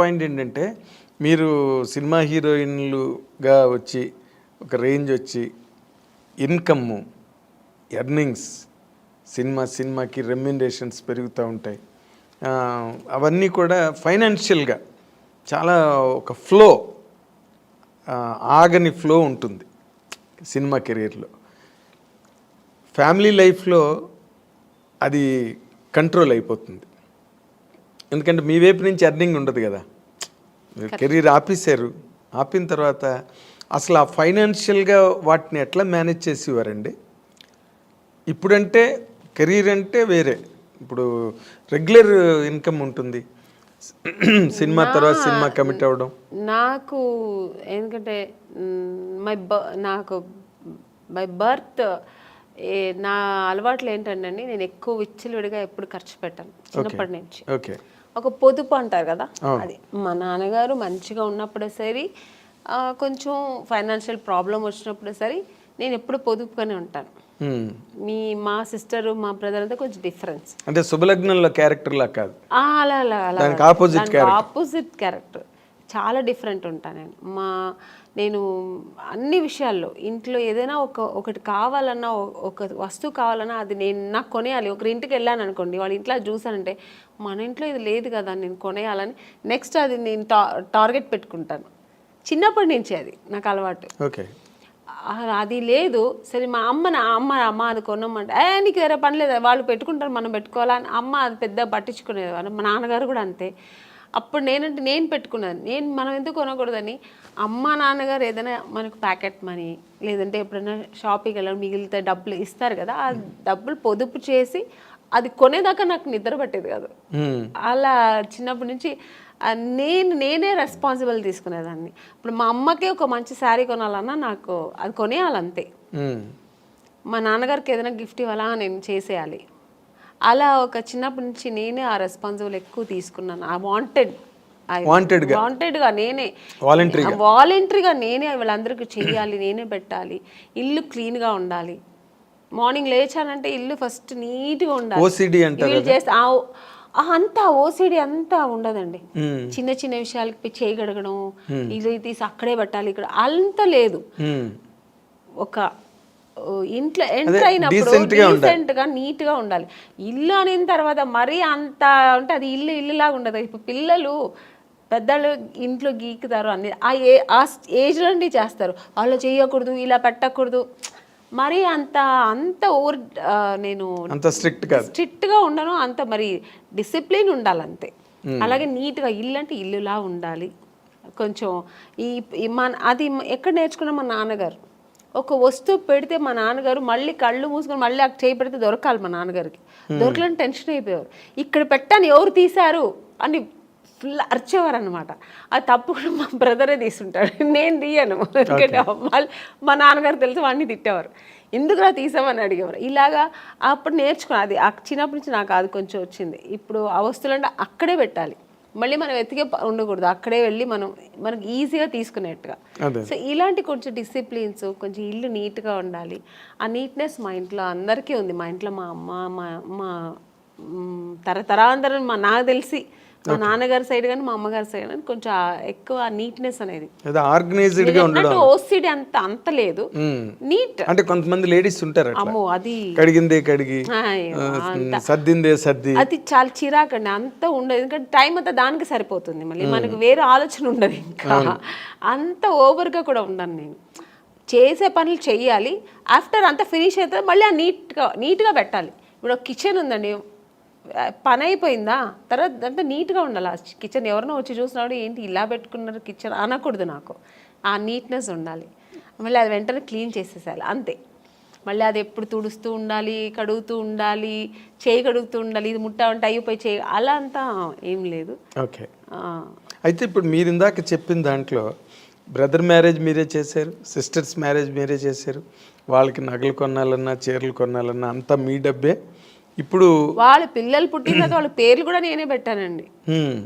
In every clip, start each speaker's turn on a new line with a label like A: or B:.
A: Point ఏంటంటే మీరు cinema హీరోయిన్లుగా వచ్చి ఒక రేంజ్ వచ్చి ఇన్కమ్ ఎర్నింగ్స్ సినిమా సినిమాకి రెమ్యునరేషన్స్ పెరుగుతూ ఉంటాయి. అవన్నీ కూడా ఫైనాన్షియల్గా చాలా ఒక ఫ్లో ఆగని ఫ్లో ఉంటుంది సినిమా కెరీర్లో. ఫ్యామిలీ లైఫ్లో అది కంట్రోల్ అయిపోతుంది. ఎందుకంటే మీ వైపు నుంచి ఎర్నింగ్ ఉండదు కదా. మీరు కెరీర్ ఆపేశారు. ఆపిన తర్వాత అసలు ఆ ఫైనాన్షియల్గా వాటిని ఎట్లా మేనేజ్ చేసేవారండి? ఇప్పుడంటే కెరీర్ అంటే వేరే. ఇప్పుడు రెగ్యులర్ ఇన్కమ్ ఉంటుంది. సినిమా తర్వాత సినిమా కమిట్ అవ్వడం.
B: నాకు ఎందుకంటే మై బ నాకు మై బర్త్ నా అలవాట్లు ఏంటంటే అండి నేను ఎక్కువ విచ్చలవిడిగా ఎప్పుడు ఖర్చు పెట్టాను. చిన్నప్పటి నుంచి.
A: ఓకే.
B: ఒక పొదుపు అంటారు కదా? అది. మా నాన్నగారు మంచిగా ఉన్నప్పుడే సరే కొంచెం ఫైనాన్షియల్ ప్రాబ్లం వచ్చినప్పుడు సరే నేను ఎప్పుడు పొదుపుగానే ఉంటాను. మీ మా సిస్టర్ మా బ్రదర్ అంతా కొంచెం డిఫరెన్స్.
A: అంటే శుభలగ్నంలో క్యారెక్టర్లా కాదు.
B: అలా అలా అలా
A: opposite
B: ఆపోజిట్ క్యారెక్టర్. చాలా డిఫరెంట్ ఉంటాను నేను. మా నేను అన్ని విషయాల్లో ఇంట్లో ఏదైనా ఒక ఒకటి కావాలన్నా ఒక వస్తువు కావాలన్నా అది నేను నాకు కొనేయాలి. ఒకరి ఇంటికి వెళ్ళాను అనుకోండి వాళ్ళ ఇంట్లో చూసానంటే మన ఇంట్లో ఇది లేదు కదా నేను కొనేయాలని నెక్స్ట్ అది నేను టా టార్గెట్ పెట్టుకుంటాను. చిన్నప్పటి నుంచి అది నాకు అలవాటు.
A: ఓకే.
B: అది లేదు. సరే మా అమ్మ నా అమ్మ అమ్మ అది కొనమంటే ఏ నీకు వేరే పని లేదు? వాళ్ళు పెట్టుకుంటారు మనం పెట్టుకోవాలా? అని అమ్మ అది పెద్ద పట్టించుకునేది. మా నాన్నగారు కూడా అంతే. అప్పుడు నేనంటే నేను పెట్టుకున్నాను. నేను మనం ఎందుకు కొనకూడదని? అమ్మ నాన్నగారు ఏదైనా మనకు ప్యాకెట్ మనీ లేదంటే ఎప్పుడైనా షాపింగ్కి వెళ్ళడం మిగిలితే డబ్బులు ఇస్తారు కదా ఆ డబ్బులు పొదుపు చేసి అది కొనేదాకా నాకు నిద్ర పట్టేది కాదు. అలా చిన్నప్పటి నుంచి నేను నేనే రెస్పాన్సిబుల్ తీసుకునేదాన్ని. ఇప్పుడు మా అమ్మకే ఒక మంచి శారీ కొనాలన్నా నాకు అది కొనేయాలంతే. మా నాన్నగారికి ఏదైనా గిఫ్ట్ ఇవ్వాలా నేను చేసేయాలి. అలా ఒక చిన్నప్పటి నుంచి నేనే ఆ రెస్పాన్సిబుల్ ఎక్కువ తీసుకున్నాను. ఆ వాంటెడ్
A: Wanted గా.
B: వాంటెడ్గా నేనే.
A: Voluntary
B: వాలంటరీగా నేనే వాళ్ళందరికీ చెయ్యాలి నేనే పెట్టాలి. ఇల్లు క్లీన్గా ఉండాలి. మార్నింగ్ లేచానంటే ఇల్లు ఫస్ట్ నీట్గా ఉండాలి.
A: ఓసిడి అంటారు
B: చేస్తే అంతా ఓసిడి అంతా ఉండదండి.
A: Hmm.
B: చిన్న చిన్న విషయాలకి పోయి చేయి గడగడం ఇది తీసి అక్కడే పెట్టాలి ఇక్కడ అంత లేదు.
A: Hmm.
B: ఒక ఇంట్లో ఎంటర్ అయినప్పుడు.
A: డీసెంట్గా నీట్గా ఉండాలి.
B: ఇల్లు అనిన తర్వాత మరీ అంత అంటే అది ఇల్లు ఇల్లులాగా ఉండదు. ఇప్పుడు పిల్లలు పెద్దలు ఇంట్లో గీకుతారు అన్ని. ఆ ఏ ఆ ఏజ్ నుండి చేస్తారు. వాళ్ళు చేయకూడదు ఇలా పెట్టకూడదు. మరి అంత అంత ఓవర్ నేను
A: అంత స్ట్రిక్ట్
B: స్ట్రిక్ట్గా ఉండను. అంత మరి డిసిప్లిన్ ఉండాలి అంతే అలాగే నీట్గా ఇల్లు అంటే ఇల్లులా ఉండాలి. కొంచెం ఈ మన అది ఎక్కడ నేర్చుకున్నా మా నాన్నగారు ఒక వస్తువు పెడితే మా నాన్నగారు మళ్ళీ కళ్ళు మూసుకొని మళ్ళీ అక్కడ చేయి పెడితే దొరకాలి మా నాన్నగారికి. దొరకలని టెన్షన్ అయిపోయారు ఇక్కడ పెట్టాను ఎవరు తీశారు అని ఫుల్ అరిచేవారు అనమాట అది తప్పు కూడా మా బ్రదరే తీసుంటాడు నేను తీయను. ఎందుకంటే వాళ్ళు మా నాన్నగారు తెలిసి వాడిని తిట్టేవారు. ఎందుకురా తీసామని అడిగేవారు. ఇలాగా అప్పుడు నేర్చుకున్నా. అది ఆ చిన్నప్పటి నుంచి నాకు అది కొంచెం వచ్చింది. ఇప్పుడు ఆ వస్తువులు అంటే అక్కడే పెట్టాలి. మళ్ళీ మనం ప- ఉండకూడదు. అక్కడే వెళ్ళి మనం మనకి ఈజీగా తీసుకునేట్టుగా. సో ఇలాంటి కొంచెం డిసిప్లిన్స్ కొంచెం ఇల్లు నీట్గా ఉండాలి. ఆ నీట్నెస్ మా ఇంట్లో అందరికీ ఉంది. మా ఇంట్లో మా అమ్మ మా మా మ్, తరతరాంతరం మా నాకు తెలిసి మా నాన్నగారి సైడ్ కానీ మా అమ్మగారి సైడ్ కానీ కొంచెం ఎక్కువ నీట్నెస్ అనేది.
A: ఆర్గనైజ్డ్గా ఉండడం.
B: ఓసిడి అంత అంత లేదు.
A: Hmm.
B: నీట్
A: అంటే కొంతమంది లేడీస్ ఉంటారు
B: అమ్మో అది
A: కడిగిందే కడిగి. సర్దిందే సర్ది.
B: అది చాలా చిరాకండి అంత ఉండదు. ఎందుకంటే టైం అంతా దానికి సరిపోతుంది మళ్ళీ. మనకు వేరే ఆలోచన ఉండదు ఇంకా. అంత ఓవర్గా కూడా ఉండను నేను. చేసే పనులు చెయ్యాలి. ఆఫ్టర్ అంతా ఫినిష్ అవుతుంది మళ్ళీ ఆ నీట్గా నీట్గా పెట్టాలి. ఇప్పుడు కిచెన్ ఉందండి. పని అయిపోయిందా తర్వాత అంతా నీట్గా ఉండాలి. ఆ కిచెన్ ఎవరినో వచ్చి చూసినాడు ఏంటి ఇలా పెట్టుకున్నారు కిచెన్ అనకూడదు నాకు. ఆ నీట్నెస్ ఉండాలి. మళ్ళీ అది వెంటనే క్లీన్ చేసేసేయాలి. అంతే. మళ్ళీ అది ఎప్పుడు తుడుస్తూ ఉండాలి కడుగుతూ ఉండాలి చేయి కడుగుతూ ఉండాలి ఇది ముట్ట ఉంటే అయిపోయి చేయి. అలా అంతా ఏం లేదు.
A: ఓకే. అయితే ఇప్పుడు మీరు ఇందాక చెప్పిన దాంట్లో బ్రదర్ మ్యారేజ్ మీరే చేశారు సిస్టర్స్ మ్యారేజ్ మీరే చేశారు. వాళ్ళకి నగలు కొనాలన్నా చీరలు కొనాలన్నా అంతా మీ డబ్బే. ఇప్పుడు
B: వాళ్ళ పిల్లలు పుట్టిన తర్వాత వాళ్ళ పేర్లు కూడా నేనే పెట్టానండి.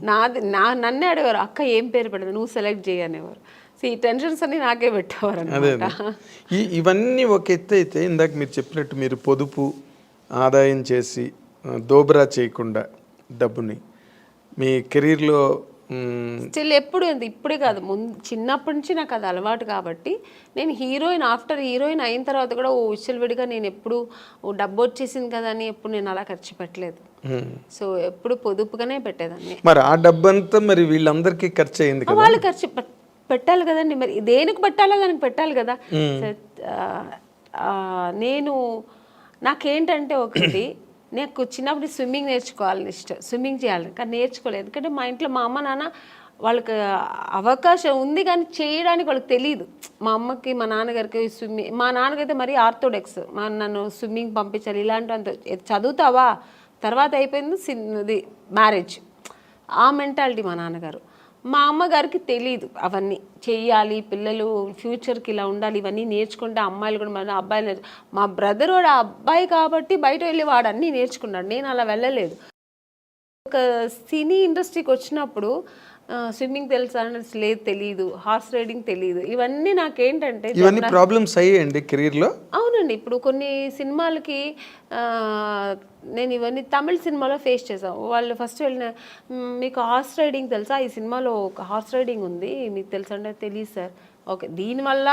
B: నాది నా నన్నే అడిగారు అక్క ఏం పేరు పెడదు నువ్వు సెలెక్ట్ చేయనేవారు సో ఈ టెన్షన్స్ అన్ని నాకే పెట్టేవారు అనమాట
A: ఈ ఇవన్నీ ఒక ఎత్తు అయితే ఇందాక మీరు చెప్పినట్టు మీరు పొదుపు ఆదాయం చేసి దోబరా చేయకుండా డబ్బుని మీ కెరీర్లో
B: స్టిల్ ఎప్పుడు ఇప్పుడే కాదు. ముందు చిన్నప్పటి నుంచి నాకు అది అలవాటు కాబట్టి నేను హీరోయిన్ ఆఫ్టర్ హీరోయిన్ అయిన తర్వాత కూడా ఓ విడిగా నేను ఎప్పుడు ఓ డబ్బు వచ్చేసింది కదా అని ఎప్పుడు నేను అలా ఖర్చు పెట్టలేదు.
A: మ్మ్.
B: సో ఎప్పుడు పొదుపుగానే పెట్టేదాన్ని.
A: మరి ఆ డబ్బంతా మరి వీళ్ళందరికీ ఖర్చు అయింది
B: వాళ్ళు ఖర్చు పెట్- పెట్టాలి కదండి. మరి దేనికి పెట్టాలో దానికి పెట్టాలి కదా. ఆ, నేను నాకేంటంటే ఒకటి నాకు చిన్నప్పుడు స్విమ్మింగ్ నేర్చుకోవాలని ఇష్టం. స్విమ్మింగ్ చేయాలని కానీ నేర్చుకోలేదు. ఎందుకంటే మా ఇంట్లో మా అమ్మ నాన్న వాళ్ళకి అవకాశం ఉంది కానీ చేయడానికి వాళ్ళకి తెలియదు మా అమ్మకి మా నాన్నగారికి స్విమ్మింగ్ మా నాన్నగైతే మరీ ఆర్థోడెక్స్. మా నన్ను స్విమ్మింగ్ పంపించాలి ఇలాంటి అంత చదువుతావా? తర్వాత అయిపోయింది సిన్- మ్యారేజ్. ఆ మెంటాలిటీ మా నాన్నగారు. మా అమ్మగారికి తెలియదు అవన్నీ. చెయ్యాలి పిల్లలు ఫ్యూచర్కి ఇలా ఉండాలి ఇవన్నీ నేర్చుకుంటే అమ్మాయిలు కూడా మన అబ్బాయిలు మా బ్రదర్ వాడు ఆ అబ్బాయి కాబట్టి బయట వెళ్ళి వాడు అన్నీ నేర్చుకున్నాడు. నేను అలా వెళ్ళలేదు. ఒక సినీ ఇండస్ట్రీకి వచ్చినప్పుడు స్విమ్మింగ్ తెలుసా? లేదు తెలియదు హార్స్ రైడింగ్ తెలియదు ఇవన్నీ నాకేంటంటే
A: ఇవన్నీ ప్రాబ్లమ్స్ అయ్యాయండి కెరీర్లో
B: అవునండి. ఇప్పుడు కొన్ని సినిమాలకి నేను ఇవన్నీ తమిళ సినిమాలో ఫేస్ చేసాం వాళ్ళు ఫస్ట్ వెళ్ళిన "మ్, మీకు హార్స్ రైడింగ్ తెలుసా? ఈ సినిమాలో ఒక హార్స్ రైడింగ్ ఉంది. మీకు తెలుసా అంటే తెలియదు సార్. ఓకే. దీనివల్ల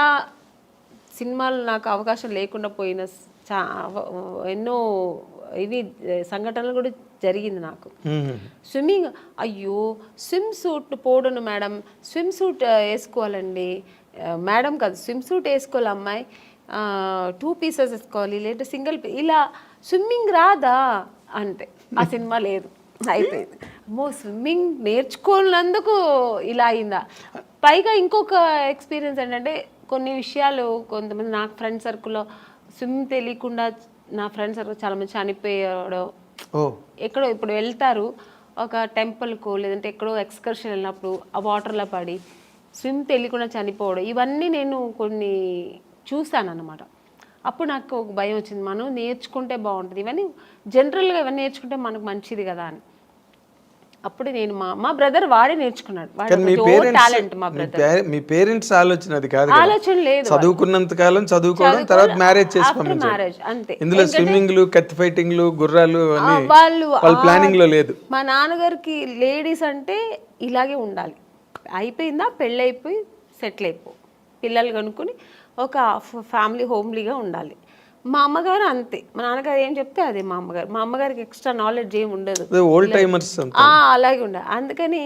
B: సినిమాలు నాకు అవకాశం లేకుండా పోయిన ఎన్నో ఇవి సంఘటనలు కూడా జరిగింది నాకు.
A: మ్మ్.
B: స్విమ్మింగ్ అయ్యో స్విమ్ సూట్ పోడును మేడం. స్విమ్ సూట్ వేసుకోవాలండి. మేడం కాదు స్విమ్ సూట్ వేసుకోవాలి అమ్మాయి. టూ పీసెస్ వేసుకోవాలి లేదా సింగిల్ ఇలా స్విమ్మింగ్ రాదా? అంటే ఆ సినిమా లేదు. అయిపోయింది. అమ్మో స్విమ్మింగ్ నేర్చుకున్నందుకు ఇలా అయిందా? పైగా ఇంకొక ఎక్స్పీరియన్స్ ఏంటంటే కొన్ని విషయాలు కొంతమంది నాకు ఫ్రెండ్ సర్కిల్లో స్విమ్ తెలియకుండా నా ఫ్రెండ్ సర్కిల్ చాలా మంది చనిపోయాడు ఎక్కడో ఇప్పుడు వెళ్తారు ఒక టెంపుల్కు లేదంటే ఎక్కడో ఎక్స్కర్షన్ వెళ్ళినప్పుడు ఆ వాటర్లో పడి స్విమ్ తెలియకుండా చనిపోవడం ఇవన్నీ నేను కొన్ని చూశాను అనమాట అప్పుడు నాకు ఒక భయం వచ్చింది మనం నేర్చుకుంటే బాగుంటుంది. ఇవన్నీ జనరల్గా ఇవన్నీ నేర్చుకుంటే మనకు మంచిది కదా అని. అప్పుడు నేను మా మా బ్రదర్ వాడే నేర్చుకున్నాడు. వాడు టాలెంట్ మా
A: పేరెంట్స్
B: బ్రదర్
A: మీ పేరెంట్స్ ఆలోచన అది కాదు.
B: ఆలోచన లేదు
A: చదువుకున్నంత కాలం చదువుకోవడం తర్వాత మ్యారేజ్ చేసి
B: ఆఫ్టర్
A: పంపించారు
B: మ్యారేజ్ అంతే.
A: ఇందులో స్విమ్మింగ్లు కత్తి ఫైటింగ్లు గుర్రాలు
B: ఆ,
A: అని
B: వాళ్ళు
A: వాళ్ళ ప్లానింగ్లో లేదు.
B: మా నాన్నగారికి లేడీస్ అంటే ఇలాగే ఉండాలి. అయిపోయిందా పెళ్ళి అయిపోయి సెటిల్ అయిపో. పిల్లలు కనుక్కొని ఒక ఫ్యామిలీ హోమ్లీగా ఉండాలి. మా అమ్మగారు అంతే. మా నాన్నగారు ఏం చెప్తే అదే మా అమ్మగారు. మా అమ్మగారికి ఎక్స్ట్రా నాలెడ్జ్ ఏమి ఉండదు.
A: ఓల్డ్ టైమర్స్
B: అలాగే ఉండాలి అందుకని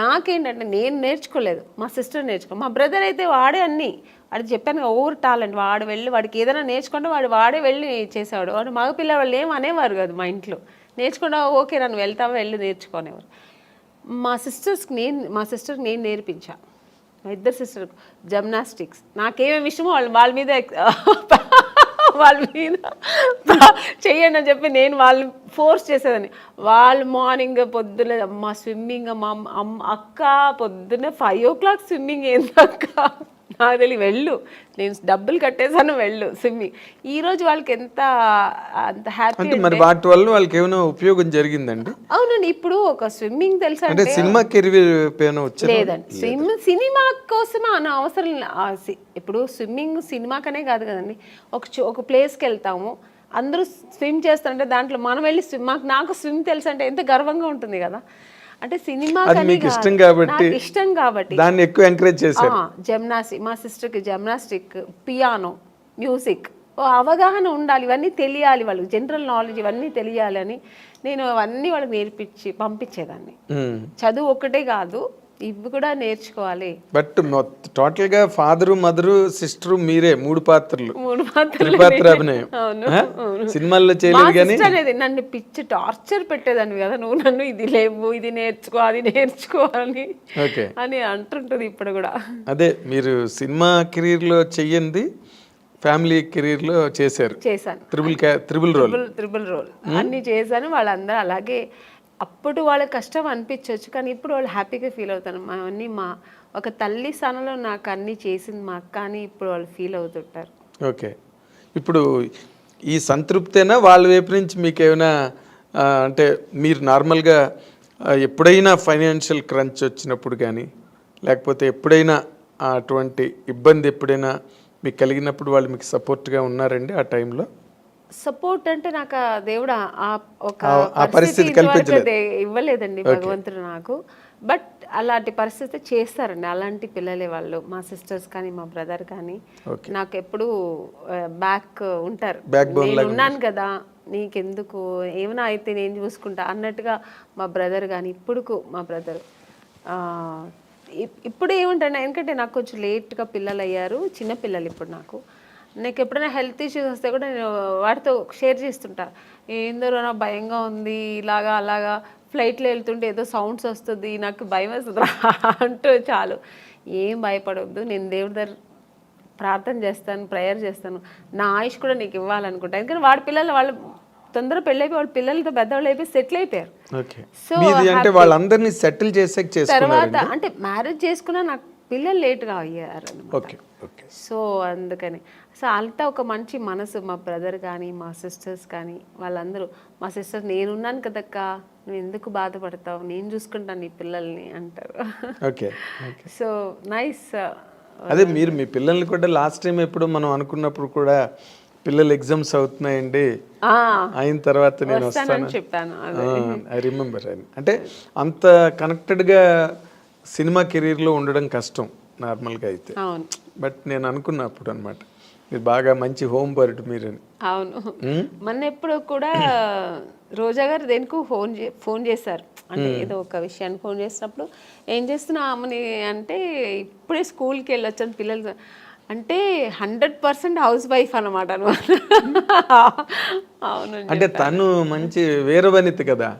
B: నాకేంటంటే నేను నేర్చుకోలేదు. మా సిస్టర్ నేర్చుకో మా బ్రదర్ అయితే వాడే అన్ని. వాడు చెప్పాను ఓవర్ టాలెంట్ వాడు వెళ్ళి వాడికి ఏదైనా నేర్చుకుంటే వాడు వాడే వెళ్ళి చేసేవాడు. వాడు మగ పిల్లవాళ్ళు ఏం అనేవారు కాదు మా ఇంట్లో. నేర్చుకున్నా ఓకే నన్ను వెళ్తావా? వెళ్ళి నేర్చుకునేవారు మా సిస్టర్స్కి నేను మా సిస్టర్కి నేను నేర్పించా. మా ఇద్దరు సిస్టర్ జిమ్నాస్టిక్స్ నాకేమేమి ఇష్టమో వాళ్ళు వాళ్ళ మీద వాళ్ళ మీద చెయ్యండి అని చెప్పి నేను వాళ్ళు ఫోర్స్ చేసేదాన్ని. వాళ్ళు మార్నింగ్ పొద్దున మా స్విమ్మింగ్ మా అమ్మ- అమ్మ అక్క పొద్దున్న ఫైవ్ ఓ క్లాక్ స్విమ్మింగ్ ఏంది అక్క నాకు తెలియ వెళ్ళు. నేను డబ్బులు కట్టేసాను వెళ్ళు స్విమ్మింగ్ ఈ రోజు వాళ్ళకి ఎంత అంత హ్యాపీ
A: మరి వాటి వల్ల వాళ్ళకి ఏమైనా ఉపయోగం జరిగిందండి?
B: అవునండి ఇప్పుడు ఒక స్విమ్మింగ్ తెలుసా
A: అంటే సినిమా కెరీర్
B: లేదండి స్విమ్ సినిమా కోసం అన్న అవసరం ఇప్పుడు స్విమ్మింగ్ సినిమాకనే కాదు కదండి. ఒక ఒక ప్లేస్కి వెళ్తాము అందరూ స్విమ్ చేస్తుంటే దాంట్లో మనం వెళ్ళి స్విమ్ మాకు నాకు స్విమ్ తెలుసు అంటే ఎంత గర్వంగా ఉంటుంది కదా. అంటే సినిమా
A: మీకు ఇష్టం కాబట్టి
B: ఇష్టం కాబట్టి.
A: దాన్ని ఎక్కువ ఎంకరేజ్ చేశారు.
B: జిమ్నాస్టిక్ మా సిస్టర్కి జిమ్నాస్టిక్ పియానో మ్యూజిక్ అవగాహన ఉండాలి ఇవన్నీ తెలియాలి వాళ్ళకి జనరల్ నాలెడ్జ్ ఇవన్నీ తెలియాలి అని నేను అవన్నీ వాళ్ళకి నేర్పించి పంపించేదాన్ని. చదువు ఒక్కటే కాదు ఇవి కూడా నేర్చుకోవాలి.
A: బట్ టోటల్గా ఫాదరు మదరు సిస్టర్ మీరే మూడు పాత్రలు.
B: మూడు
A: అభినయం. ఆ? సినిమాల్లో చేయలేదు కానీ?
B: అనేది నన్ను పిచ్చి టార్చర్ పెట్టేదాన్ని కదా. నువ్వు నన్ను ఇది లేవు ఇది నేర్చుకో అది నేర్చుకో అని.
A: ఓకే.
B: అని అంటుంటుంది ఇప్పుడు కూడా.
A: అదే మీరు సినిమా కెరీర్లో చెయ్యండి ఫ్యామిలీ కెరీర్లో చేశారు.
B: చేశాను.
A: Triple triple role.
B: Triple role. అన్ని చేశాను వాళ్ళందరూ అలాగే అప్పుడు వాళ్ళకి కష్టం అనిపించవచ్చు కానీ ఇప్పుడు వాళ్ళు హ్యాపీగా ఫీల్ అవుతారు. మా అన్ని మా ఒక తల్లి స్థానంలో నాకు అన్నీ చేసింది మా అక్క అని ఇప్పుడు వాళ్ళు ఫీల్ అవుతుంటారు.
A: ఓకే. ఇప్పుడు ఈ సంతృప్తేనా? వాళ్ళ వైపు నుంచి మీకు ఏమైనా అంటే మీరు నార్మల్గా ఎప్పుడైనా ఫైనాన్షియల్ క్రంచ్ వచ్చినప్పుడు కానీ లేకపోతే ఎప్పుడైనా అటువంటి ఇబ్బంది ఎప్పుడైనా మీకు కలిగినప్పుడు వాళ్ళు మీకు సపోర్ట్గా ఉన్నారండి ఆ టైంలో?
B: సపోర్ట్ అంటే నాకు దేవుడు ఆ- ఒక
A: పరిస్థితి
B: ఇవ్వలేదండి భగవంతుడు నాకు. బట్ అలాంటి పరిస్థితి చేస్తారండి. అలాంటి పిల్లలే వాళ్ళు. మా సిస్టర్స్ కానీ మా బ్రదర్ కానీ నాకు ఎప్పుడు బ్యాక్ ఉంటారు. నేను ఉన్నాను కదా నీకెందుకు? ఏమైనా అయితే నేను చూసుకుంటా అన్నట్టుగా మా బ్రదర్ కానీ ఇప్పుడుకు మా బ్రదర్ ఇప్పుడు ఏముంటాను ఎందుకంటే నాకు కొంచెం లేట్గా పిల్లలు అయ్యారు చిన్న పిల్లలు ఇప్పుడు నాకు. నాకు ఎప్పుడైనా హెల్త్ ఇష్యూస్ వస్తే కూడా నేను వాటితో షేర్ చేస్తుంటా. ఏందో నా భయంగా ఉంది ఇలాగా అలాగా ఫ్లైట్లో వెళ్తుంటే ఏదో సౌండ్స్ వస్తుంది నాకు భయం వస్తుంది అంటూ చాలు. ఏం భయపడవద్దు నేను దేవుడి దగ్గర ప్రార్థన చేస్తాను ప్రేయర్ చేస్తాను. నా ఆయుష్ కూడా నీకు ఇవ్వాలనుకుంటా. ఎందుకంటే వాడి పిల్లలు వాళ్ళు తొందర పెళ్ళైపోయి వాళ్ళ పిల్లలతో పెద్దవాళ్ళు అయిపోయి సెటిల్ అయిపోయారు.
A: మీది అంటే వాళ్ళందరినీ సెటిల్ చేసుకున్నారు
B: తర్వాత అంటే మ్యారేజ్ చేసుకున్నా నాకు పిల్లలు లేట్గా అయ్యారు.
A: Okay okay.
B: సో అందుకని సో అంతా ఒక మంచి మనసు మా బ్రదర్ కానీ మా సిస్టర్స్ కానీ వాళ్ళందరూ మా సిస్టర్ నేనున్నాను కదక్క నువ్వు ఎందుకు బాధపడతావు నేను చూసుకుంటాను నీ పిల్లల్ని అంటారు.
A: Okay
B: so nice.
A: అదే మీరు మీ పిల్లల్ని కూడా లాస్ట్ టైం ఎప్పుడు మనం అనుకున్నప్పుడు కూడా పిల్లలు ఎగ్జామ్స్ అవుతున్నాయండి. అయిన తర్వాత నేను వస్తాను.
B: చెప్పాను
A: ఐ రిమెంబర్ అంటే అంత కనెక్టెడ్గా సినిమా కెరీర్లో ఉండడం కష్టం నార్మల్గా అయితే.
B: అవును.
A: బట్ నేను అనుకున్నప్పుడు అనమాట మీరు బాగా మంచి హోమ్ బర్డ్ మీరని.
B: అవును. మొన్న ఎప్పుడు కూడా రోజా గారు దేనికి ఫోన్ చే ఫోన్ చేశారు. అంటే ఏదో ఒక విషయాన్ని ఫోన్ చేసినప్పుడు ఏం చేస్తున్నా అమ్మని అంటే ఇప్పుడే స్కూల్కి వెళ్ళొచ్చాను పిల్లలు అంటే హండ్రెడ్ పర్సెంట్ హౌస్ వైఫ్ అనమాట. అవును
A: అంటే తను మంచి వీరవనిత కదా.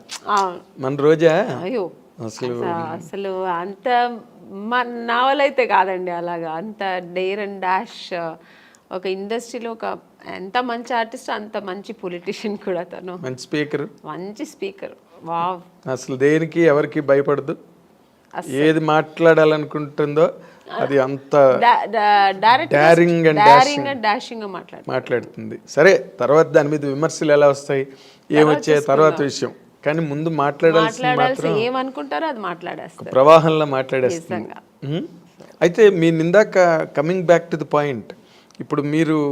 A: మన రోజా?
B: అయ్యో
A: అసలు
B: అస- అసలు అంత మన నావలైతే కాదండి అలాగా. అంత డేర్ అండ్ డాష్ ఒక ఇండస్ట్రీలో ఒక ఎంత మంచి ఆర్టిస్ట్ అంత మంచి పొలిటీషియన్ కూడా తను.
A: మంచి స్పీకర్.
B: మంచి స్పీకర్. వావ్.
A: అసలు దేనికి ఎవరికి భయపడదు. ఏది మాట్లాడాలనుకుంటుందో అది అంత
B: డారింగ్ అండ్ డాషింగ్ మాట్లాడు
A: మాట్లాడుతుంది. సరే తర్వాత దాని మీద విమర్శలు ఎలా వస్తాయి? ఏమొచ్చాయి? తర్వాత విషయం. కానీ ముందు
B: మాట్లాడాల్సి ఏమనుకుంటారో అది మాట్లాడేస్తారు.
A: ప్రవాహంలో మాట్లాడేస్తుంది. ఉమ్. అయితే మీ నిందాక coming back to the point ఇప్పుడు మీరు